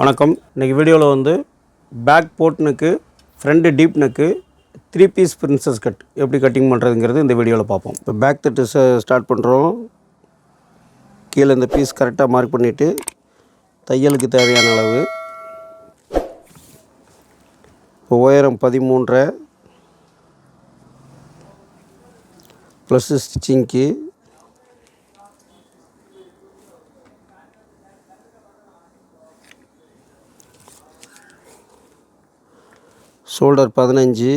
வணக்கம். இன்றைக்கி வீடியோவில் வந்து back boat neck front deep neck three piece princess cut எப்படி கட்டிங் பண்ணுறதுங்கிறது இந்த வீடியோவில் பார்ப்போம். இப்போ பேக் தட்டு ஸ்டார்ட் பண்ணுறோம் கீழே இந்த பீஸ் கரெக்டாக மார்க் பண்ணிவிட்டு தையலுக்கு தேவையான அளவு. இப்போ உயரம் பதிமூன்றரை. ப்ளஸ் ஸ்டிச்சிங்க்கு ஷோல்டர் பதினஞ்சு.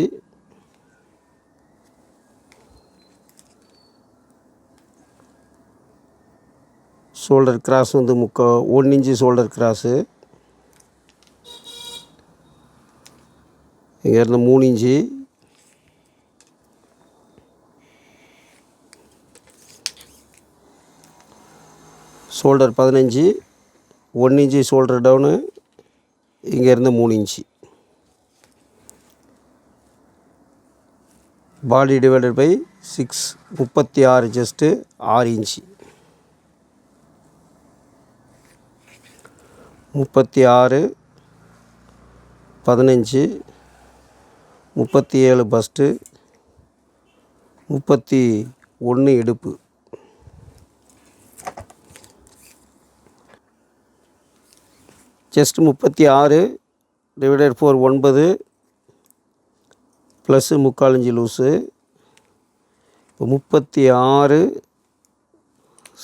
ஷோல்டர் கிராஸ் வந்து முக்கா ஒன் இன்ச்சு ஷோல்டர் கிராஸு. இங்கேருந்து மூணு இன்ச்சு. ஷோல்டர் பதினஞ்சு ஒன் இன்ச்சு ஷோல்டர் டவுனு. இங்கேருந்து மூணு inch. Body divided by six முப்பத்தி ஆறு ஜஸ்ட்டு ஆறு இன்ச்சு. முப்பத்தி ஆறு பதினஞ்சு முப்பத்தி ஏழு பஸ்ட்டு முப்பத்தி ஒன்று இடுப்பு. செஸ்ட் முப்பத்தி ஆறு டிவைடட் ஃபோர் ஒன்பது ப்ளஸ்ஸு முக்கால் இன்ச்சு லூஸு இப்போ முப்பத்தி ஆறு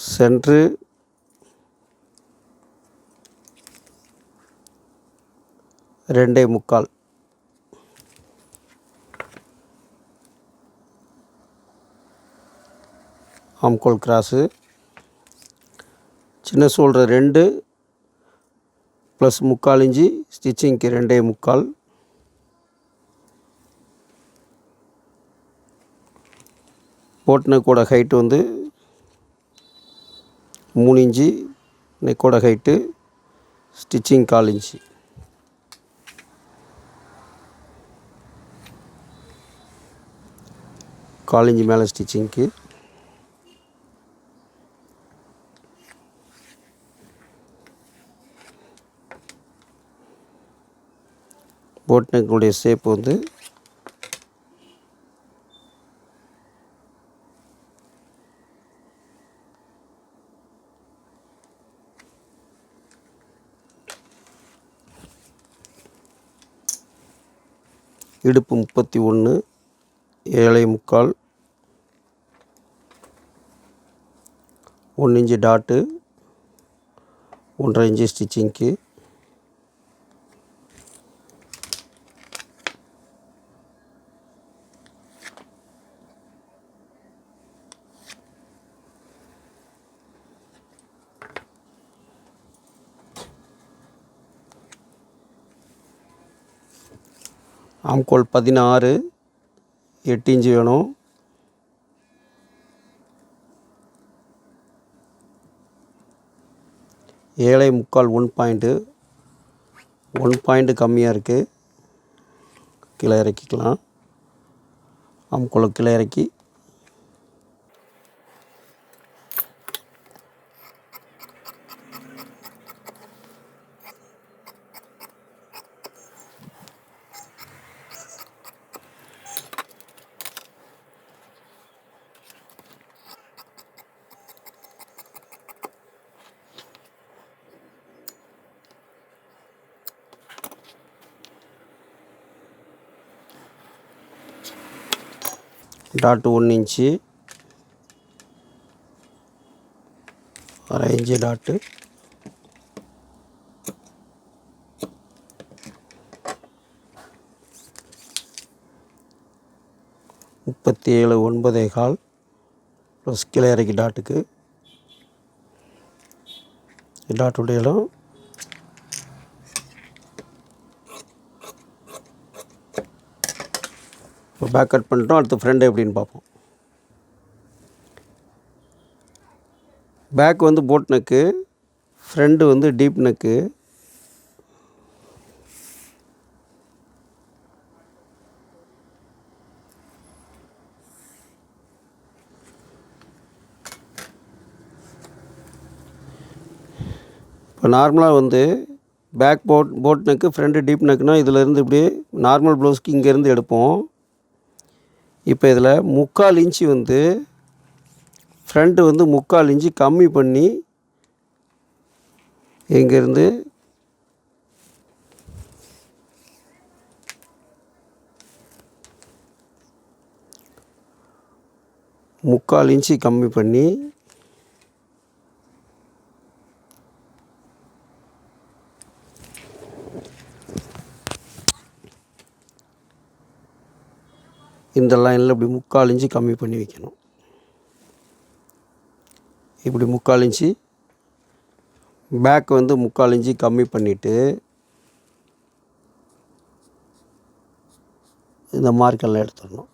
சென்ட்ரு ரெண்டே முக்கால். ஆம்கோல் கிராஸு. சின்ன சோல்டர் ரெண்டு ப்ளஸ் முக்கால் இஞ்சி ஸ்டிச்சிங்க்கு ரெண்டே முக்கால். போட் நெக்கோட ஹைட்டு வந்து மூணு இன்ச்சு. நெக்கோட ஹைட்டு ஸ்டிச்சிங் கால் இன்ச்சு. கால் இன்ச்சு மேலே ஸ்டிச்சிங்க்கு போட் நெக்குடைய ஷேப் வந்து இடுப்பு முப்பத்தி ஒன்று ஏழை முக்கால் ஒன்று இன்ச்சு டாட்டு ஒன்றரை இன்ச்சு ஸ்டிச்சிங்க்கு. ஆம்கோல் பதினாறு எட்டு இன்ச்சு வேணும். ஏழை முக்கால் ஒன் பாயிண்ட்டு ஒன் பாயிண்ட்டு கம்மியாக இருக்குது கீழே இறக்கிக்கலாம். ஆம்கோலை கீழே இறக்கி. டாட்டு ஒன்று இன்ச்சு அரை இன்ச்சு டாட்டு முப்பத்தி ஏழு ஒன்பதே கால். ப்ளஸ் கிளையறைக்கு டாட்டுக்கு டாட்டுடைய இடம் இப்போ பேக் கட் பண்ணிட்டோம் அடுத்து ஃப்ரெண்டு எப்படின்னு பார்ப்போம். பேக் வந்து போட் நெக்கு ஃப்ரெண்டு வந்து டீப் நெக்கு இப்போ நார்மலாக வந்து back boat boat neck front deep நெக்குனால் இதிலேருந்து இப்படி நார்மல் ப்ளவுஸ்க்கு இங்கேருந்து எடுப்போம். இப்போ இதில் முக்கால் இன்ச்சு வந்து ஃப்ரண்ட்டு வந்து முக்கால் இன்ச்சு கம்மி பண்ணி இங்கேருந்து முக்கால் இன்ச்சு கம்மி பண்ணி இந்த லைனில் இப்படி முக்கால் இன்ச்சு கம்மி பண்ணி வைக்கணும். இப்படி முக்கால் இன்ச்சு பேக் வந்து முக்கால் இன்ச்சு கம்மி பண்ணிவிட்டு இந்த மார்க்கெல்லாம் எடுத்துடணும்.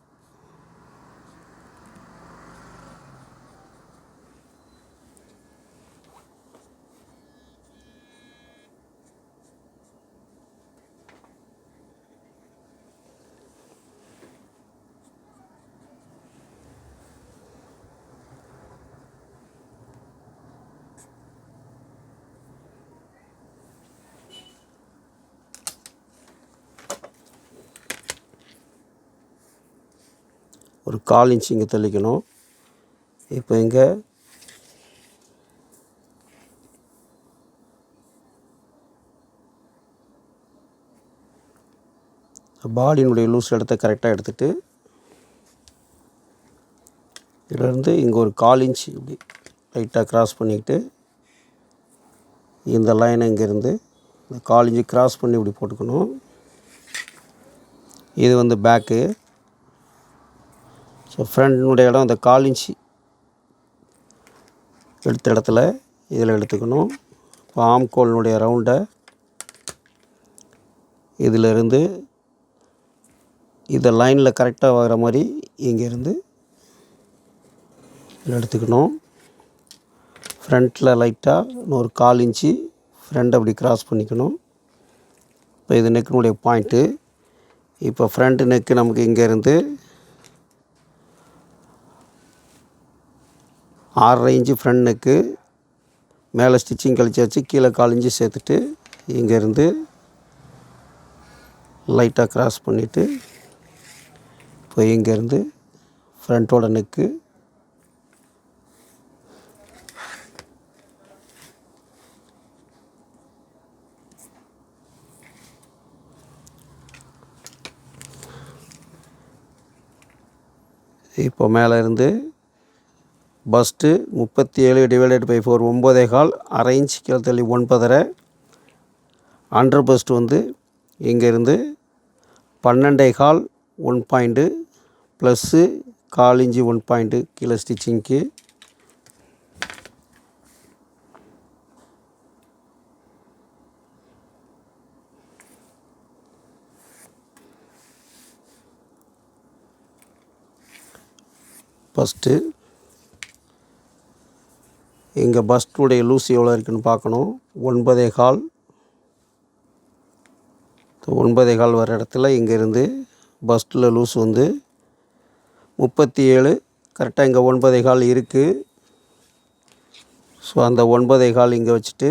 ஒரு கால் இன்ச் இங்கே தெளிக்கணும். இப்போ இங்கே பாடியினுடைய லூஸ் இடத்த கரெக்டாக எடுத்துகிட்டு இதிலேருந்து இங்கே ஒரு கால் இன்ச் இப்படி லைட்டாக க்ராஸ் பண்ணிக்கிட்டு இந்த லைனை இங்கேருந்து இந்த கால் இன்ச்சு கிராஸ் பண்ணி இப்படி போட்டுக்கணும். இது வந்து பேக்கு ஸோ ஃப்ரண்ட்னுடைய இடம் இந்த கால் இன்ச்சு. எடுத்த இடத்துல இதில் எடுத்துக்கணும். இப்போ ஆம்கோலினுடைய ரவுண்டை இதிலிருந்து இதை லைனில் கரெக்டாக வர மாதிரி இங்கேருந்து இதில் எடுத்துக்கணும். ஃப்ரண்ட்டில் லைட்டாக இன்னொரு கால் இன்ச்சு ஃப்ரண்ட் அப்படி கிராஸ் பண்ணிக்கணும். இப்போ இது நெக்கினுடைய பாயிண்ட்டு. இப்போ ஃப்ரண்ட் நெக்கு நமக்கு இங்கேருந்து ஆறரை இன்ச்சு ஃப்ரண்ட் நெக்கு மேலே ஸ்டிச்சிங் கழிச்சாச்சு கீழே கால் இன்ச்சு சேர்த்துட்டு இங்கேருந்து லைட்டாக கிராஸ் பண்ணிவிட்டு இப்போ இங்கேருந்து ஃப்ரண்ட்டோட நெக்கு இப்போ மேலே இருந்து பஸ்ட்டு முப்பத்தி ஏழு டிவைடட் பை ஃபோர் ஒம்போதே கால் அரை இன்ச் கீழே தள்ளி ஒன்பதரை. அண்டர் பஸ்ட் வந்து இங்கேருந்து பன்னெண்டே கால் ஒன் பாயிண்ட்டு ப்ளஸ்ஸு கால் இஞ்சி ஒன் பாயிண்ட்டு கீழே ஸ்டிச்சிங்க்கு ஃபஸ்ட்டு இங்கே பஸ்ட்டுடைய லூஸ் எவ்வளோ இருக்குன்னு பார்க்கணும். ஒன்பதே கால். ஒன்பதே கால் வர இடத்துல இங்கேருந்து பஸ்ட்டில் லூஸ் வந்து முப்பத்தி ஏழு கரெக்டாக இங்கே ஒன்பதே கால் இருக்குது ஸோ அந்த ஒன்பதே கால் இங்கே வச்சுட்டு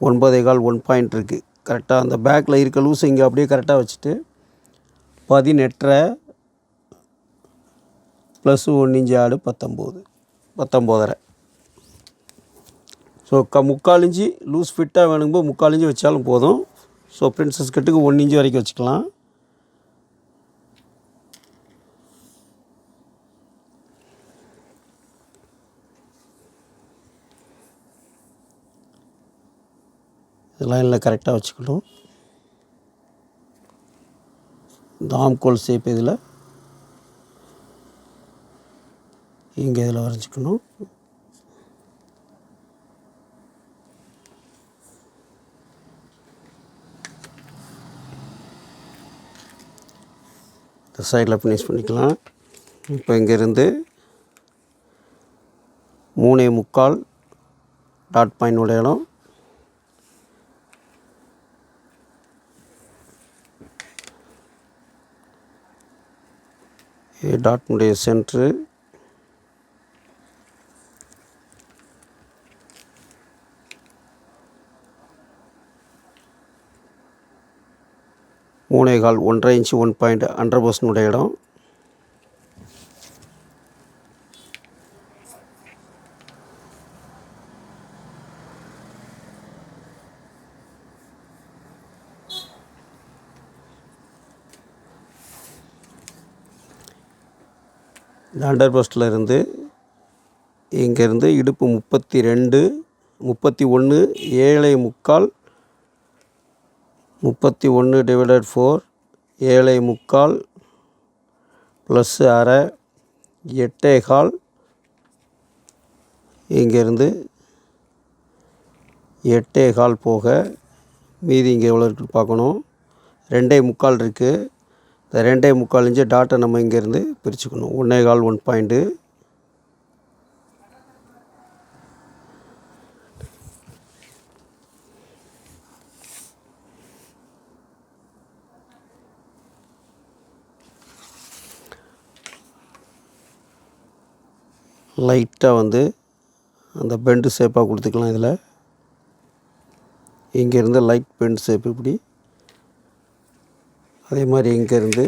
ஒன்பதே கால் ஒன் பாயிண்ட் இருக்குது கரெக்டாக அந்த பேக்கில் இருக்க லூஸ் இங்கே அப்படியே கரெக்டாக வச்சுட்டு பதினெட்டரை ப்ளஸ் ஒன்று ஆடு பத்தொம்போது. பத்தொம்போதரை. ஸோ க முக்கால் இஞ்சி லூஸ் ஃபிட்டாக வேணுங்கும்போது முக்கால் இன்ச்சு வச்சாலும் போதும். ஸோ பிரின்சஸ் கட்டுக்கு ஒன் இஞ்சி வரைக்கும் வச்சுக்கலாம். லைனில் கரெக்டாக வச்சுக்கணும். தாம்கோல் சேப் இதில். இங்கே இதில் வரைஞ்சிக்கணும். இந்த சைடில் ஃபினிஷ் பண்ணிக்கலாம். இப்போ இங்கேருந்து மூணே முக்கால் டாட் பாயிண்டோட இடம் டாட்னுடைய சென்ட்ரு மூணே கால் ஒன்றரை இன்ச்சு ஒன் பாயிண்ட் ஹண்ட்ரட் பர்சன்டுடைய இடம். இந்த அண்டர் பஸ்டில் இருந்து இங்கேருந்து இடுப்பு முப்பத்தி ரெண்டு முப்பத்தி ஒன்று ஏழை முக்கால் முப்பத்தி ஒன்று டிவைடட் ஃபோர் ஏழை முக்கால் ப்ளஸ்ஸு அரை எட்டே கால். இங்கேருந்து எட்டே கால் போக மீதி இங்கே எவ்வளோ இருக்குன்னு பார்க்கணும். ரெண்டே முக்கால் இருக்குது இந்த ரெண்டே முக்கால் இன்ச்சு டாட்டை நம்ம இங்கேருந்து பிரிச்சுக்கணும். ஒன்றே கால் ஒன் பாயிண்ட்டு. லைட்டாக வந்து அந்த பெண்டு ஷேப்பாக கொடுத்துக்கலாம் இதில். இங்கேருந்து லைட் பெண்ட் ஷேப் இப்படி. அதே மாதிரி இங்கேருந்து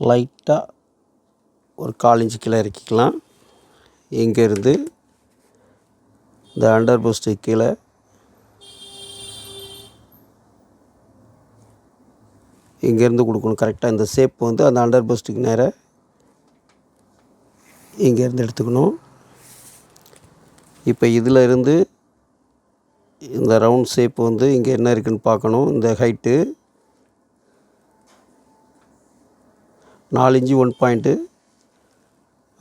லைட்டாக ஒரு கால் இன்ச்சு கீழே இறக்கிக்கலாம். இங்கேருந்து இந்த அண்டர் போஸ்ட்டு கீழே இங்கேருந்து கொடுக்கணும். கரெக்டாக இந்த ஷேப் வந்து அந்த அண்டர் பஸ்ட்டுக்கு நேராக இங்கேருந்து எடுத்துக்கணும். இப்போ இதில் இருந்து இந்த ரவுண்ட் ஷேப் வந்து இங்கே என்ன இருக்குதுன்னு பார்க்கணும். இந்த ஹைட்டு நாலு இன்ச்சு ஒன் பாயிண்ட்டு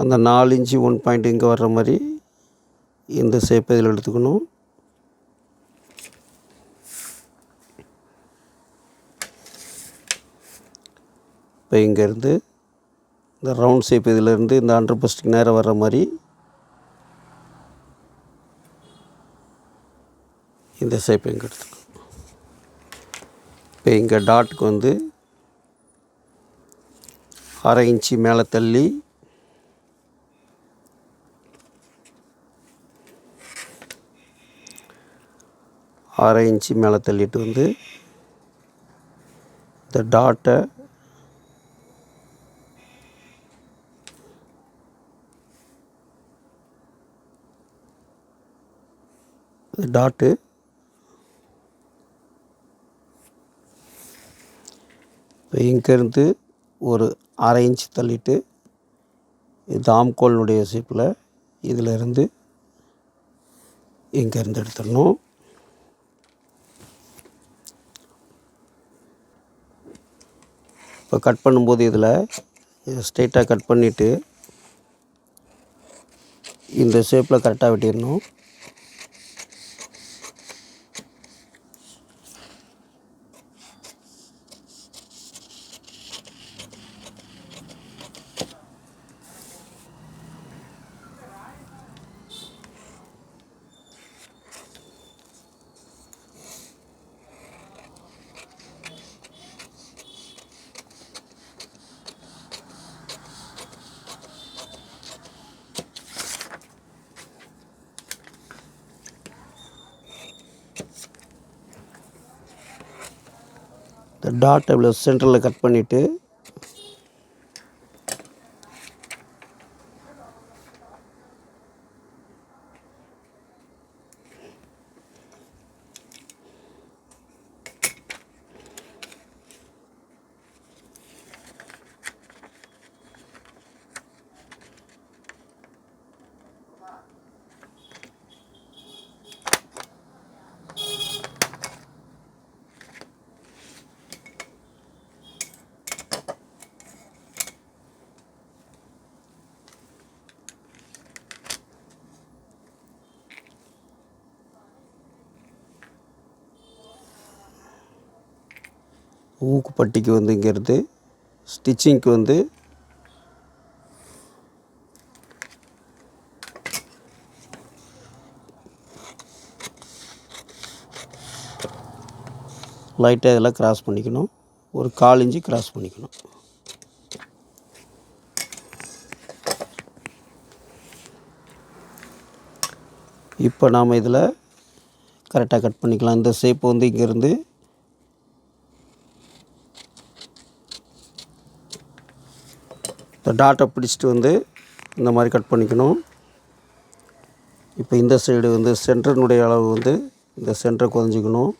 அந்த நாலு இன்ச்சு ஒன் பாயிண்ட் இங்கே வர்ற மாதிரி இந்த ஷேப் இதில் எடுத்துக்கணும். இப்போ இங்கேருந்து இந்த ரவுண்ட் ஷேப் இதிலேருந்து இந்த அண்டர் பஸ்ட்டுக்கு நேராக வர்ற மாதிரி இந்த ஷேப் இங்கே எடுத்துக்கணும். இப்போ இங்கே டாட்டுக்கு வந்து அரை இன்ச்சு மேலே தள்ளி அரை இன்ச்சு மேலே தள்ளிட்டு வந்து இந்த டாட்டை டாட்டு இப்போ இங்கேருந்து ஒரு அரை இன்ச் தள்ளிட்டு இது ஆம்கோலினுடைய ஷேப்பில் இதில் இருந்து இங்கேருந்து எடுத்துடணும். இப்போ கட் பண்ணும்போது இதில் ஸ்ட்ரெயிட்டாக கட் பண்ணிவிட்டு இந்த ஷேப்பில் கரெக்டாக வெட்டிடணும். டாட்டை டாட் இவ்வளோ சென்டரில் கட் பண்ணிவிட்டு ஊக்குப்பட்டிக்கு வந்து இங்கேருந்து ஸ்டிச்சிங்க்கு வந்து லைட்டாக இதெல்லாம் கிராஸ் பண்ணிக்கணும். ஒரு கால் இன்ச்சு கிராஸ் பண்ணிக்கணும். இப்போ நாம் இதில் கரெக்டாக கட் பண்ணிக்கலாம். இந்த ஷேப் வந்து இங்கேருந்து இந்த டாட்டை பிடிச்சிட்டு வந்து இந்த மாதிரி கட் பண்ணிக்கணும். இப்போ இந்த சைடு வந்து சென்டரினுடைய அளவு வந்து இந்த சென்டரை குறைஞ்சிக்கணும்.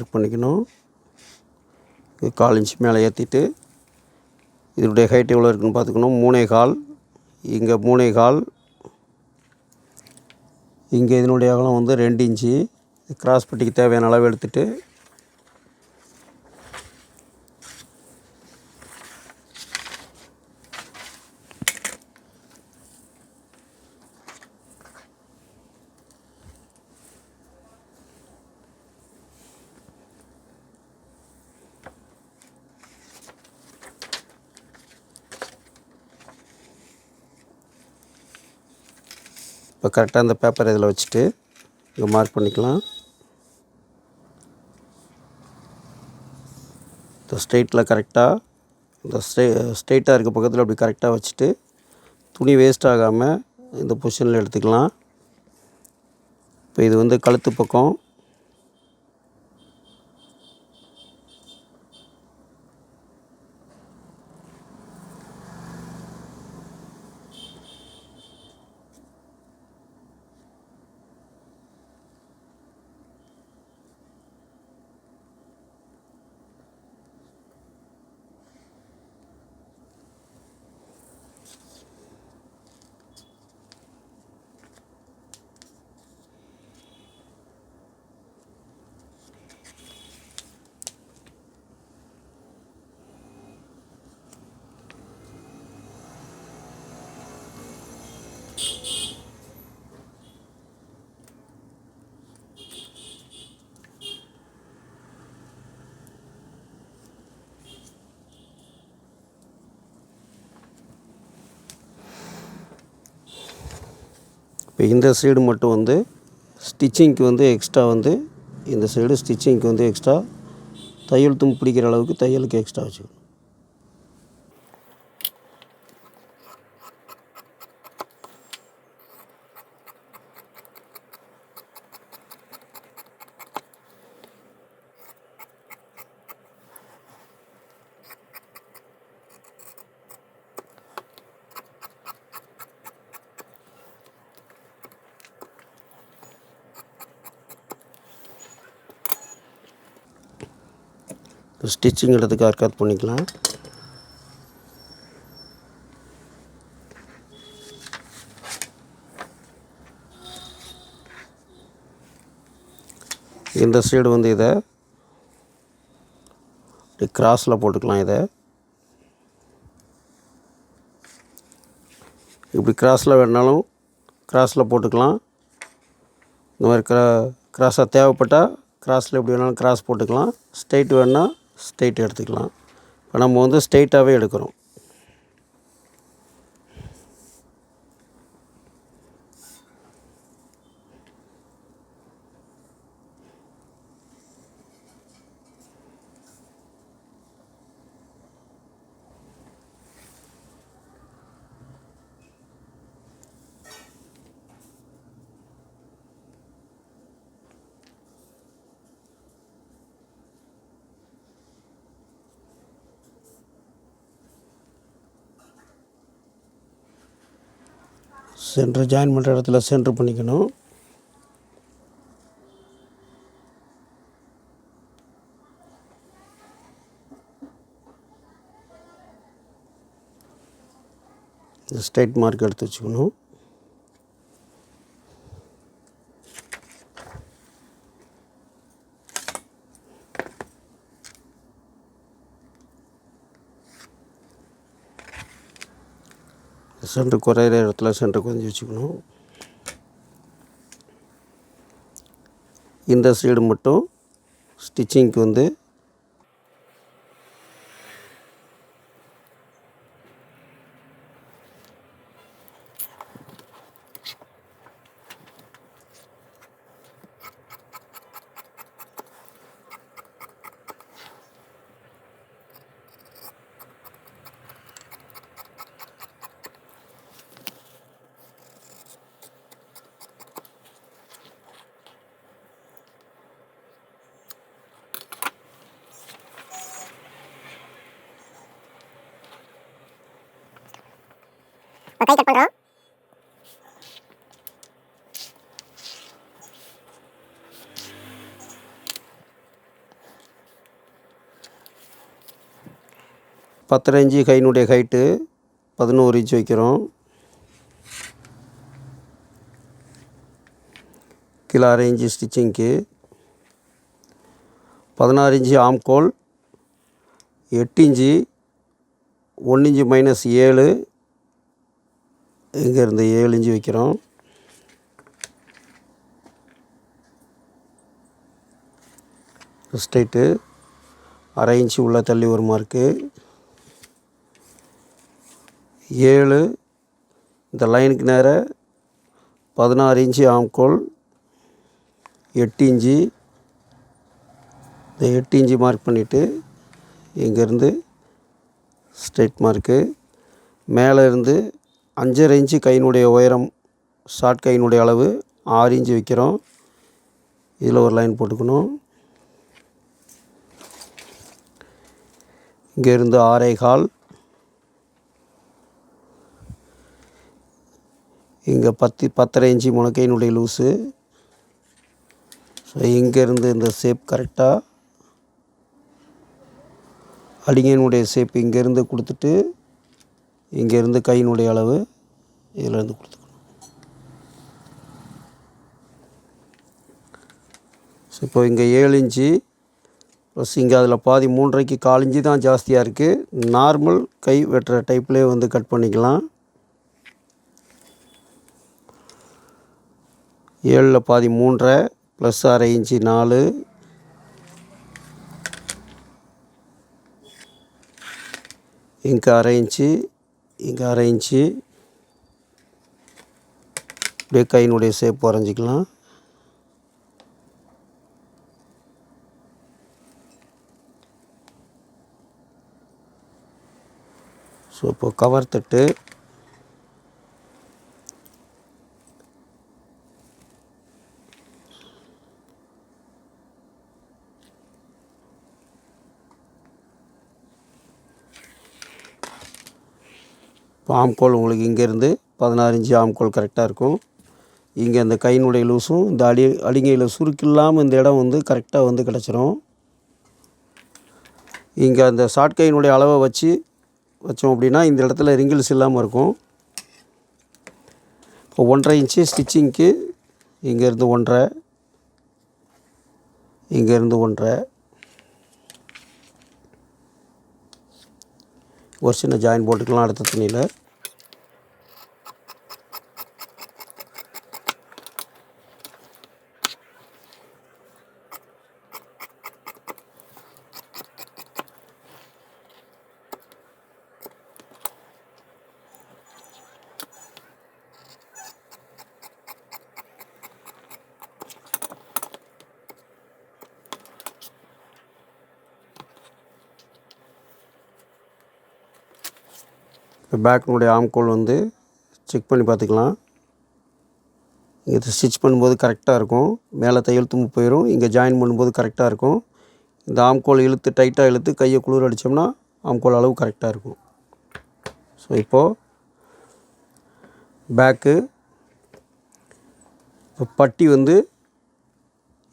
மார்க் பண்ணிக்கணும். இது கால் இன்ச் மேலே ஏற்றிட்டு இதனுடைய ஹைட் எவ்வளோ இருக்குன்னு பார்த்துக்கணும். மூணே கால் இங்கே மூணே கால் இங்கே இதனுடைய அகலம் வந்து ரெண்டு இன்ச்சு கிராஸ் பட்டிக்கு தேவையான அளவு எடுத்துகிட்டு இப்போ கரெக்டாக அந்த பேப்பர் இதில் வச்சுட்டு இங்கே மார்க் பண்ணிக்கலாம். இந்த ஸ்ட்ரெயிட்டில் கரெக்டாக இந்த ஸ்ட்ரெ ஸ்ட்ரெயிட்டாக இருக்க பக்கத்தில் அப்படி கரெக்டாக வச்சுட்டு துணி வேஸ்ட் ஆகாமல் இந்த பொசிஷனில் எடுத்துக்கலாம். இப்போ இது வந்து கழுத்து பக்கம். இப்போ இந்த சைடு மட்டும் வந்து ஸ்டிச்சிங்க்கு வந்து எக்ஸ்ட்ரா வந்து இந்த சைடு ஸ்டிச்சிங்க்கு வந்து எக்ஸ்ட்ரா தையல் தும் பிடிக்கிற அளவுக்கு தையலுக்கு எக்ஸ்ட்ரா வச்சுக்கணும். ஸ்டிச்சிங் இடத்துக்கு அர்க்காத் பண்ணிக்கலாம். இந்த சைடு வந்து இதை கிராஸில் போட்டுக்கலாம் இதை. இப்படி கிராஸில் வேணாலும் கிராஸில் போட்டுக்கலாம். இந்த மாதிரி கிரா கிராஸாக தேவைப்பட்டால் கிராஸில் எப்படி வேணாலும் கிராஸ் போட்டுக்கலாம். ஸ்ட்ரைட் வேணால் ஸ்ட்ரைட் எடுத்துக்கலாம். இப்போ நம்ம வந்து ஸ்ட்ரெயிட்டாகவே எடுக்கிறோம். சென்ட்ரு ஜாயின் பண்ணுற இடத்துல சென்ட்ரு பண்ணிக்கணும் ஸ்ட்ரைட் மார்க் எடுத்து வச்சுக்கணும் சென்டர் குறையிற இடத்துல சென்டர் கொஞ்சம் வச்சுக்கணும். இந்த சைடு மட்டும் ஸ்டிச்சிங்க்கு வந்து கை கட் பண்ணுறோம் பத்தரை இன்ச்சு கையினுடைய ஹைட்டு பதினோரு இன்ச் வைக்கிறோம். கீழே அரை இன்ச்சு ஸ்டிச்சிங்க்கு பதினாறு இன்ச்சு ஆம்கோல் எட்டு இன்ச்சு ஒன்று இன்ச்சு மைனஸ் ஏழு. இங்கேருந்து ஏழு இஞ்சி வைக்கிறோம். ஸ்ட்ரைட்டு. அரை இன்ச்சு உள்ளே தள்ளி ஒரு மார்க்கு. ஏழு. இந்த லைனுக்கு நேராக பதினாறு இன்ச்சு ஆம்கோல். எட்டு இன்ச்சு. இந்த எட்டு இன்ச்சு மார்க் பண்ணிவிட்டு இங்கேருந்து ஸ்ட்ரைட் மார்க்கு. மேலே இருந்து அஞ்சரை இன்ச்சு கையினுடைய உயரம் ஷார்ட் கையினுடைய அளவு ஆறு இன்ச்சு வைக்கிறோம். இதில் ஒரு லைன் போட்டுக்கணும். இங்கேருந்து ஆறே கால். இங்கே பத்து பத்தரை இன்ச்சு முனக்கையினுடைய லூஸு ஸோ இங்கேருந்து இந்த ஷேப் கரெக்டாக அடிங்கனுடைய ஷேப் இங்கேருந்து கொடுத்துட்டு இங்கேருந்து கையினுடைய அளவு இதிலேருந்து கொடுத்துக்கணும். ஸோ இப்போ இங்கே ஏழு இன்ச்சு ப்ளஸ் இங்கே அதில் பாதி மூன்றரைக்கு கால் இன்ச்சு தான் ஜாஸ்தியாக இருக்குது நார்மல் கை வெட்டுற டைப்லேயே வந்து கட் பண்ணிக்கலாம். ஏழில் பாதி மூன்றரை ப்ளஸ் அரை இன்ச்சு நாலு. இங்கே அரை இன்ச்சு இங்கே அரை இன்ச்சு. அப்படியே கையினுடைய ஷேப் வரைஞ்சிக்கலாம். ஸோ இப்போ கவர் தட்டு. ஆம்கோல் உங்களுக்கு இங்கேருந்து பதினாறு இன்ச்சு ஆம்கோல் கரெக்டாக இருக்கும். இங்கே அந்த கையினுடைய லூஸும் இந்த அடி அடிங்கையில் சுருக்கில்லாமல் இந்த இடம் வந்து கரெக்டாக வந்து கிடச்சிரும். இங்கே அந்த ஷார்ட் கையினுடைய அளவை வச்சு வச்சோம் அப்படின்னா இந்த இடத்துல ரிங்கிள்ஸ் இல்லாமல் இருக்கும். இப்போ ஒன்றரை இன்ச்சு ஸ்டிச்சிங்க்கு இங்கேருந்து ஒன்றரை இங்கேருந்து ஒன்றரை. ஒரு சின்ன ஜாயின் போட்டுக்கலாம் அடுத்த துணியில் இப்போ பேக்கினுடைய ஆம்கோல் வந்து செக் பண்ணி பார்த்துக்கலாம். இது ஸ்டிச் பண்ணும்போது கரெக்டாக இருக்கும். மேலே தையல் தும்பு போயிடும் இங்கே ஜாயின் பண்ணும்போது கரெக்டாக இருக்கும். இந்த ஆம்கோல் இழுத்து டைட்டாக இழுத்து கையை குளிர் அடித்தோம்னா ஆம்கோல் அளவு கரெக்டாக இருக்கும். ஸோ இப்போது பேக்கு. இப்போ பட்டி வந்து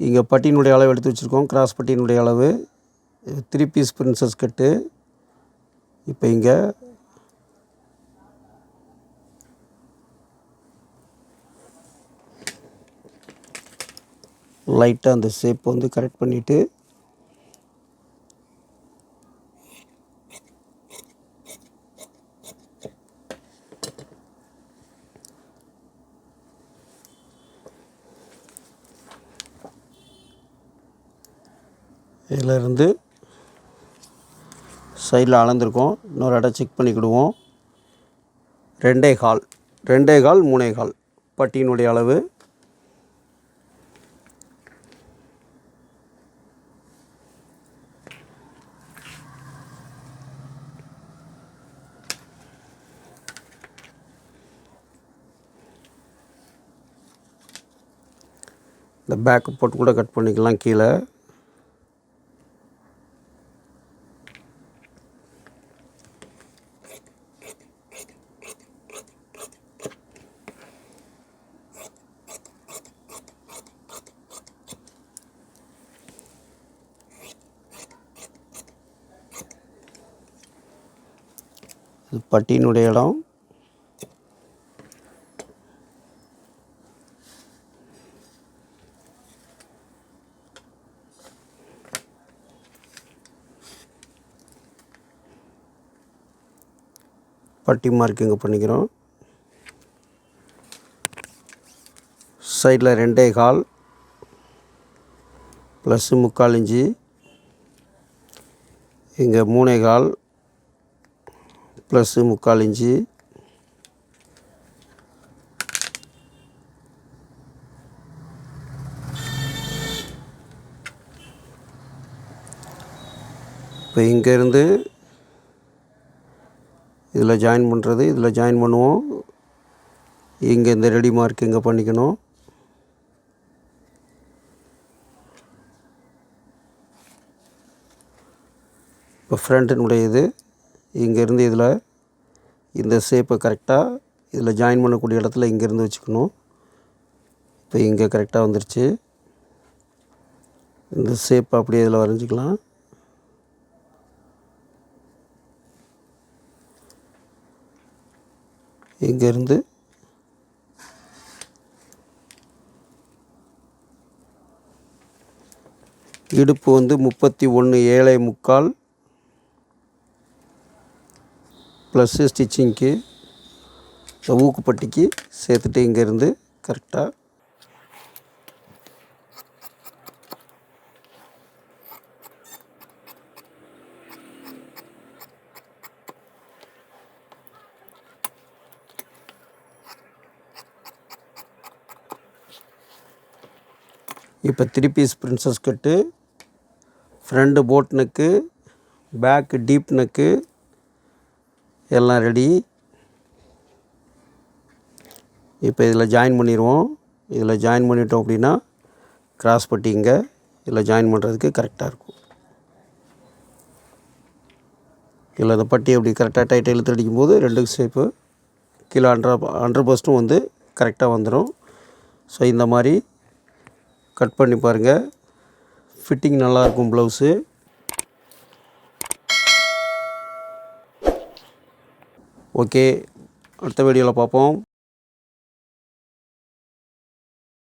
இங்கே பட்டியினுடைய அளவு எடுத்து வச்சுருக்கோம். கிராஸ் பட்டியினுடைய அளவு. Three piece princess cut. இப்போ இங்கே லைட்டாக அந்த ஷேப் வந்து கரெக்ட் பண்ணிவிட்டு இதில் இருந்து சைடில் அளந்திருக்கோம். இன்னொரு இடம் செக் பண்ணிக்கிடுவோம். ரெண்டே கால். ரெண்டே கால் மூணே கால். பட்டியினுடைய அளவு இந்த பேக்கு போட்டு கூட கட் பண்ணிக்கலாம் கீழே. இது பட்டியினுடைய இடம். பட்டி மார்க்கிங்க பண்ணிக்கிறோம். சைடில் ரெண்டே கால். ப்ளஸ்ஸு முக்கால் இஞ்சி. இங்கே மூணே கால். ப்ளஸ்ஸு முக்கால் இஞ்சி. இப்போ இங்கேருந்து இதில் ஜாயின் பண்ணுறது இதில் ஜாயின் பண்ணுவோம். இங்கே இந்த ரெடி மார்க் இங்கே பண்ணிக்கணும். இப்போ ஃப்ரண்ட்டினுடைய இது இங்கேருந்து இதில் இந்த ஷேப்பை கரெக்டாக இதில் ஜாயின் பண்ணக்கூடிய இடத்துல இங்கேருந்து வச்சுக்கணும். இப்போ இங்கே கரெக்டாக வந்துருச்சு. இந்த ஷேப் அப்படியே இதில் வரைஞ்சிக்கலாம். இங்கேருந்து இடுப்பு வந்து முப்பத்தி ஒன்று ஏழை முக்கால் ப்ளஸ்ஸு ஸ்டிச்சிங்க்கு ஊக்குப்பட்டிக்கு சேர்த்துட்டு இங்கேருந்து கரெக்டாக இப்போ three piece princess cut front boat neck back deep neck எல்லாம் ரெடி இப்போ இதில் ஜாயின் பண்ணிடுவோம் இதில் ஜாயின் பண்ணிட்டோம் அப்படின்னா கிராஸ் பட்டி இங்கே இதில் ஜாயின் பண்ணுறதுக்கு கரெக்டாக இருக்கும். இதில் அந்த பட்டி அப்படி கரெக்டாக டைட் இழுத்து அடிக்கும்போது ரெண்டு ஷேப்பு கீழே ஹண்ட்ரட் அண்டர் பர்சன்ட்டும் வந்து கரெக்டாக வந்துடும் ஸோ இந்த மாதிரி கட் பண்ணி பாருங்கள் ஃபிட்டிங் நல்லாயிருக்கும் ப்ளவுஸு ஓகே அடுத்த வீடியோவில் பார்ப்போம்.